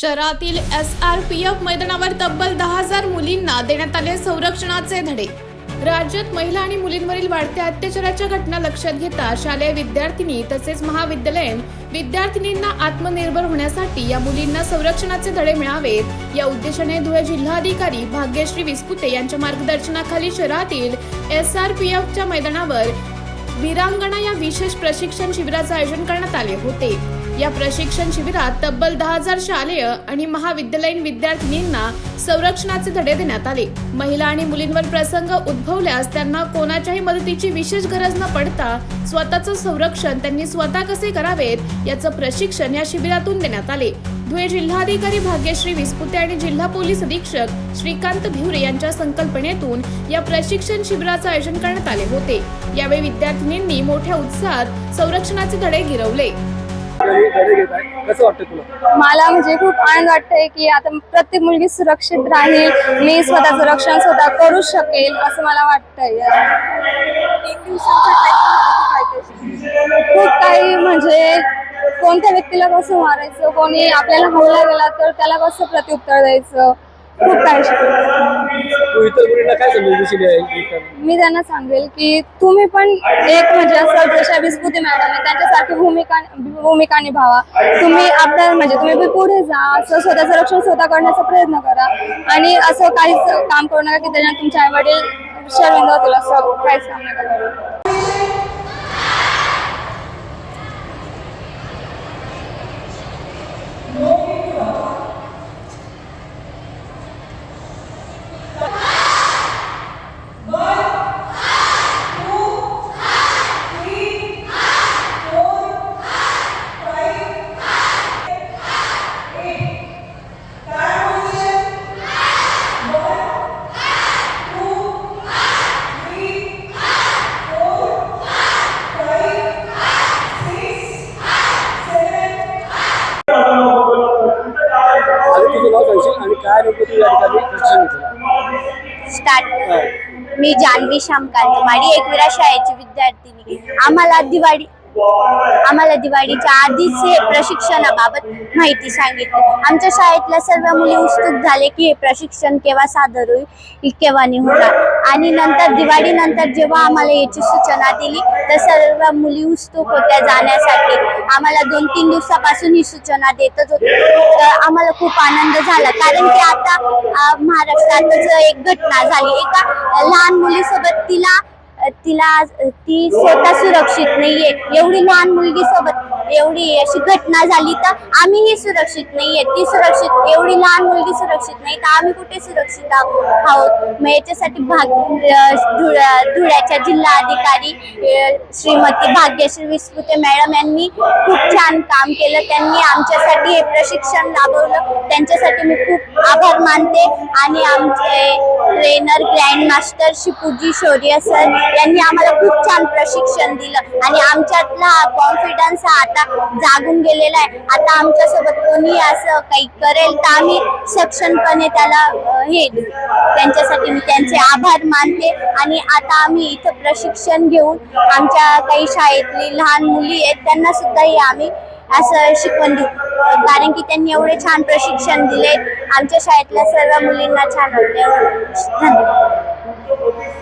शहरातील S R P F मैदानावर तब्बल दहा हजार मुलींना देण्यात आले संरक्षणाचे धडे. राज्यात महिला आणि मुलींवरील वाढत्या अत्याचाराच्या घटना लक्षात घेता शालेय विद्यार्थिनी तसेच महाविद्यालयीन विद्यार्थिनींना आत्मनिर्भर होण्यासाठी या मुलींना संरक्षणाचे धडे मिळावेत. या उद्देशाने धुळे जिल्हाधिकारी भाग्यश्री विस्पुते यांच्या मार्गदर्शनाखाली शहरातील एस आर पी एफच्या मैदानावर वीरांगणा या विशेष प्रशिक्षण शिबिराचे आयोजन करण्यात आले होते. या प्रशिक्षण शिबिरात तब्बल दहा हजार शालेय आणि महाविद्यालयीन विद्यार्थिनींना संरक्षणाचे धडे देण्यात आले. महिला आणि मुलींवर प्रसंग उद्भवल्यास त्यांना कोणाच्याही मदतीची विशेष गरज न पडता स्वतःचं संरक्षण त्यांनी स्वतः कसे करावेत याचं प्रशिक्षण या शिबिरातून देण्यात आले. धुळे जिल्हाधिकारी भाग्यश्री विस्पुते आणि जिल्हा पोलीस अधीक्षक श्रीकांत भिवरे यांच्या संकल्पनेतून या प्रशिक्षण शिबिराचं आयोजन करण्यात आले होते. यावेळी विद्यार्थिनींनी मोठ्या उत्साहात संरक्षणाचे धडे गिरवले. आणि धडे घेत आहे. कसं वाटतं तुला? मला म्हणजे खूप आनंद वाटतंय की आता प्रत्येक मुलगी सुरक्षित राहील मी स्वतःचं रक्षण स्वतः करू शकेल असं मला वाटतंय. खूप काही म्हणजे कोणत्या व्यक्तीला कसं मारायचं कोणी आपल्याला हल्ला गेला तर त्याला कसं प्रत्युत्तर द्यायचं? खूप तू इतर मुलींना काय? मी त्यांना सांगेल की तुम्ही पण एक म्हणजे असं जशा विस्फुती मॅडम आहे त्यांच्यासारखी भूमिका भूमिका निभावा. तुम्ही आपल्या म्हणजे तुम्ही पुढे जा असं स्वतःचं रक्षण स्वतः करण्याचा प्रयत्न करा. आणि असं काहीच काम करू नका की त्याच्यात तुमचे आई वडील शर्मिंद होतील असं काहीच काम नका करू आणि तुझं नाव सांगशील आणि काय या ठिकाणी प्रशिक्षण घेतलं स्टार्ट. मी जान्हवी श्यामकांत माडी एकविरा शाळेची विद्यार्थिनी. आम्हाला दिवाळी आम्हाला दिवाळीच्या आधीच हे प्रशिक्षणाबाबत माहिती सांगितली. आमच्या शाळेतल्या सर्व मुली उत्सुक झाले की हे प्रशिक्षण केव्हा सादर होईल केव्हा नाही होणार. आणि नंतर दिवाळीनंतर जेव्हा आम्हाला याची सूचना दिली तर सर्व मुली उत्सुक होत्या जाण्यासाठी. आम्हाला दोन तीन दिवसापासून ही सूचना देतच होती. तर आम्हाला खूप आनंद झाला. कारण की आता महाराष्ट्रातच एक घटना झाली. एका लहान मुलीसोबत तिला तिला ती स्वतः सुरक्षित नाहीये. एवढी लहान मुलगी सोबत एवढी अशी घटना झाली तर आम्हीही सुरक्षित नाहीये. ती सुरक्षित एवढी लहान मुलगी सुरक्षित नाही तर आम्ही कुठे सुरक्षित आहोत? मग याच्यासाठी भाग धुळ्याच्या जिल्हा अधिकारी श्रीमती भाग्यश्री विस्पुते मॅडम यांनी खूप छान काम केलं. त्यांनी आमच्यासाठी हे प्रशिक्षण राबवलं त्यांच्यासाठी मी खूप आभार मानते. आणि आमचे ट्रेनर ग्रँड मास्टर शिपूजी शौर्य सर यांनी आम्हाला खूप छान प्रशिक्षण दिलं. आणि आमच्यातला कॉन्फिडन्स हा आता आता जागून गेलेला आहे. आता आमच्यासोबत कोणी असं काही करेल तर आम्ही सक्षमपणे त्याला हे देऊ. त्यांच्यासाठी मी त्यांचे आभार मानते आणि आता आम्ही इथं प्रशिक्षण घेऊन आमच्या काही शाळेतली लहान मुली आहेत त्यांना सुद्धा हे आम्ही असं शिकवण देऊ. कारण की त्यांनी एवढे छान प्रशिक्षण दिले आमच्या शाळेतल्या सर्व मुलींना छान वाटले धन्यवाद.